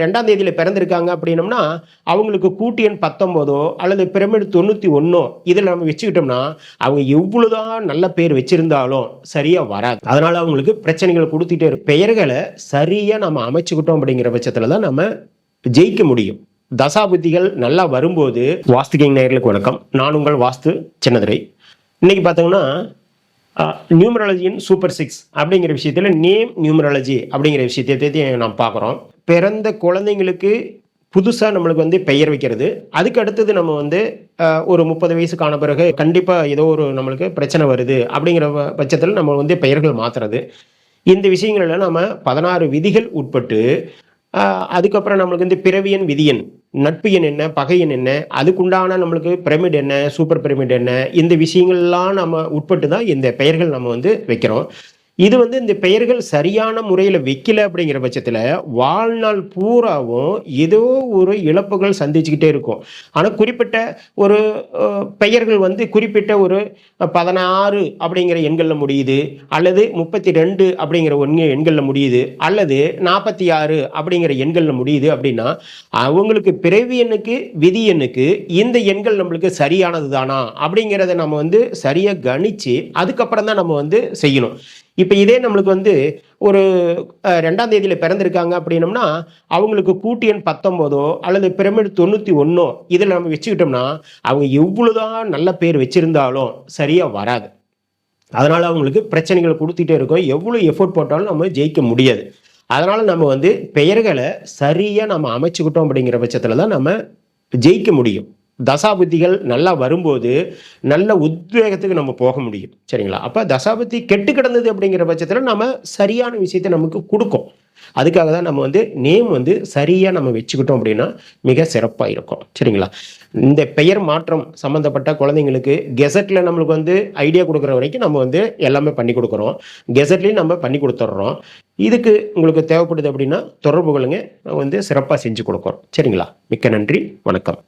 ரெண்டாம் தேதியில் பிறந்திருக்காங்க அப்படின்னம்னா அவங்களுக்கு கூட்டு எண் பத்தொம்போதோ அல்லது பிரமிடு தொண்ணூற்றி ஒன்றோ இதில் நம்ம வச்சுக்கிட்டோம்னா அவங்க எவ்வளோதான் நல்ல பேர் வச்சுருந்தாலும் சரியாக வராது. அதனால் அவங்களுக்கு பிரச்சனைகள் கொடுத்துட்டே இருக்கும் பெயர்களை சரியாக நம்ம அமைச்சுக்கிட்டோம் அப்படிங்கிற பட்சத்தில் தான் நம்ம ஜெயிக்க முடியும். தசாபுத்திகள் நல்லா வரும்போது வாஸ்து கிங் வணக்கம். நான் உங்கள் வாஸ்து சின்னதுரை. இன்னைக்கு பார்த்தோம்னா நியூமராலஜியின் சூப்பர் சிக்ஸ் அப்படிங்கிற விஷயத்தில் நேம் நியூமராலஜி அப்படிங்கிற விஷயத்தை நாம் பார்க்குறோம். பிறந்த குழந்தைங்களுக்கு புதுசாக நம்மளுக்கு வந்து பெயர் வைக்கிறது. அதுக்கு அடுத்தது நம்ம வந்து ஒரு முப்பது வயசுக்கான பிறகு கண்டிப்பாக ஏதோ ஒரு நம்மளுக்கு பிரச்சனை வருது அப்படிங்கிற பட்சத்தில் நம்ம வந்து பெயர்கள் மாற்றுறது இந்த விஷயங்களில் நம்ம பதினாறு விதிகள் உட்பட்டு அதுக்கப்புறம் நம்மளுக்கு வந்து பிறவியன் விதியன் நட்பு எண் என்ன பகையன் என்ன அதுக்குண்டான நம்மளுக்கு பிரமிட் என்ன சூப்பர் பிரமிட் என்ன இந்த விஷயங்கள்லாம் நம்ம உட்பட்டு தான் இந்த பெயர்கள் நம்ம வந்து வைக்கிறோம். இது வந்து இந்த பெயர்கள் சரியான முறையில் வைக்கல அப்படிங்கிற பட்சத்தில் வாழ்நாள் பூராவும் ஏதோ ஒரு இழப்புகள் சந்திச்சுக்கிட்டே இருக்கும். ஆனால் குறிப்பிட்ட ஒரு பெயர்கள் வந்து குறிப்பிட்ட ஒரு பதினாறு அப்படிங்கிற எண்களில் முடியுது அல்லது முப்பத்தி ரெண்டு அப்படிங்கிற ஒன்று எண்களில் முடியுது அல்லது நாற்பத்தி ஆறு அப்படிங்கிற எண்களில் முடியுது அப்படின்னா அவங்களுக்கு பிறவி எண்ணுக்கு விதி எண்ணுக்கு இந்த எண்கள் நம்மளுக்கு சரியானது தானா அப்படிங்கிறத நம்ம வந்து சரியாக கணிச்சு அதுக்கப்புறம் தான் நம்ம வந்து செய்யணும். இப்போ இதே நம்மளுக்கு வந்து ஒரு ரெண்டாம் தேதியில் பிறந்திருக்காங்க அப்படின்னம்னா அவங்களுக்கு கூட்டி எண் பத்தொம்போதோ அல்லது பிரமிடு தொண்ணூற்றி ஒன்றோ இதில் நம்ம வச்சுக்கிட்டோம்னா அவங்க எவ்வளோதான் நல்ல பேர் வச்சுருந்தாலும் சரியாக வராது. அதனால் அவங்களுக்கு பிரச்சனைகள் கொடுத்துட்டே இருக்கும். எவ்வளோ எஃபோர்ட் போட்டாலும் நம்ம ஜெயிக்க முடியாது. அதனால் நம்ம வந்து பெயர்களை சரியாக நம்ம அமைச்சுக்கிட்டோம் அப்படிங்கிற பட்சத்தில் தான் நம்ம ஜெயிக்க முடியும். தசாபுத்திகள் நல்லா வரும்போது நல்ல உத்வேகத்துக்கு நம்ம போக முடியும். சரிங்களா? அப்போ தசாபுத்தி கெட்டு கிடந்தது அப்படிங்கிற பட்சத்தில் நம்ம சரியான விஷயத்தை நமக்கு கொடுக்கும். அதுக்காக தான் நம்ம வந்து நேம் வந்து சரியாக நம்ம வச்சுக்கிட்டோம் அப்படின்னா மிக சிறப்பாக இருக்கும். சரிங்களா? இந்த பெயர் மாற்றம் சம்மந்தப்பட்ட குழந்தைங்களுக்கு கெசட்டில் நம்மளுக்கு வந்து ஐடியா கொடுக்குற வரைக்கும் நம்ம வந்து எல்லாமே பண்ணி கொடுக்குறோம். கெசட்லேயும் நம்ம பண்ணி கொடுத்துட்றோம். இதுக்கு உங்களுக்கு தேவைப்படுது அப்படின்னா தொடர்பு கொள்ளுங்க. வந்து சிறப்பாக செஞ்சு கொடுக்குறோம். சரிங்களா? மிக்க நன்றி. வணக்கம்.